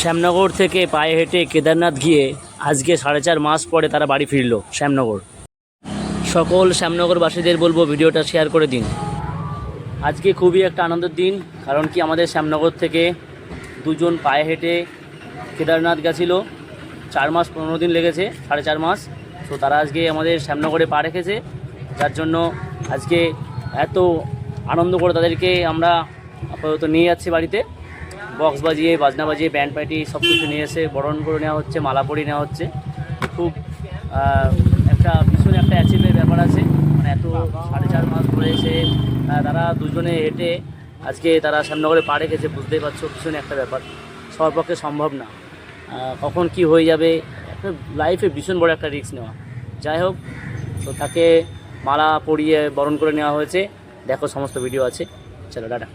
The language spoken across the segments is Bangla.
শ্যামনগর থেকে পায়ে হেঁটে কেদারনাথ গিয়ে আজকে সাড়ে চার মাস পরে তারা বাড়ি ফিরল শ্যামনগর। সকল শ্যামনগরবাসীদের বলব ভিডিওটা শেয়ার করে দিন। আজকে খুবই একটা আনন্দের দিন, কারণ কি আমাদের শ্যামনগর থেকে দুজন পায়ে হেঁটে কেদারনাথ গেছিল। চার মাস, পনেরো দিন লেগেছে, সাড়ে চার মাস। তো তারা আজকে আমাদের শ্যামনগরে পা রেখেছে। যার জন্য আজকে এত আনন্দ করে তাদেরকে আমরা আপাতত নিয়ে যাচ্ছি বাড়িতে। বক্স বাজিয়ে, বাজনা বাজিয়ে ব্যান্ড পার্টি সব কিছু নিয়ে এসে বরণ করে নেওয়া হচ্ছে, মালা পরিয়ে নেওয়া হচ্ছে। খুব একটা ভীষণ একটা অ্যাচিভের ব্যাপার আছে। মানে এত সাড়ে চার মাস ধরে এসে তারা দুজনে হেঁটে আজকে তারা শ্যামনগরে পা রেখেছে, বুঝতেই পারছ, ভীষণ একটা ব্যাপার। সবার পক্ষে সম্ভব না। কখন কি হয়ে যাবে, একটা লাইফে ভীষণ বড় একটা রিস্ক নেওয়া। যাই হোক, তো তাকে মালা পরিয়ে বরণ করে নেওয়া হয়েছে। দেখো, সমস্ত ভিডিও আছে। চলো, টাটা।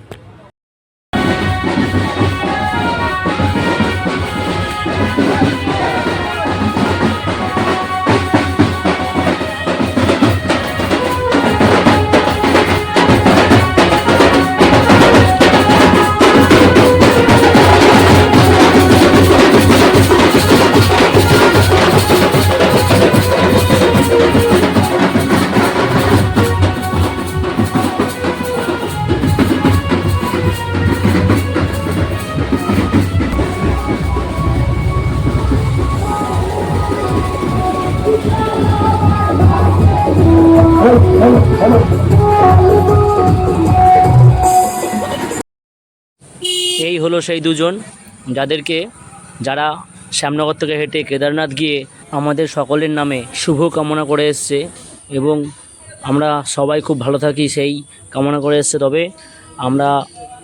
এই হলো সেই দুজন যাদেরকে, যারা শ্যামনগর থেকে হেঁটে কেদারনাথ গিয়ে আমাদের সকলের নামে শুভ কামনা করে এসছে এবং আমরা সবাই খুব ভালো থাকি সেই কামনা করে এসছে। তবে আমরা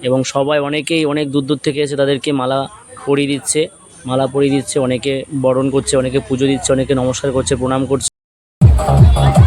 এবং সবাই অনেকেই অনেক দূর দূর থেকে এসে তাদেরকে মালা পরিয়ে দিচ্ছে, মালা পরিয়ে দিচ্ছে, অনেকে বরণ করছে, অনেকে পুজো দিচ্ছে, অনেকে নমস্কার করছে, প্রণাম করছে। Yeah.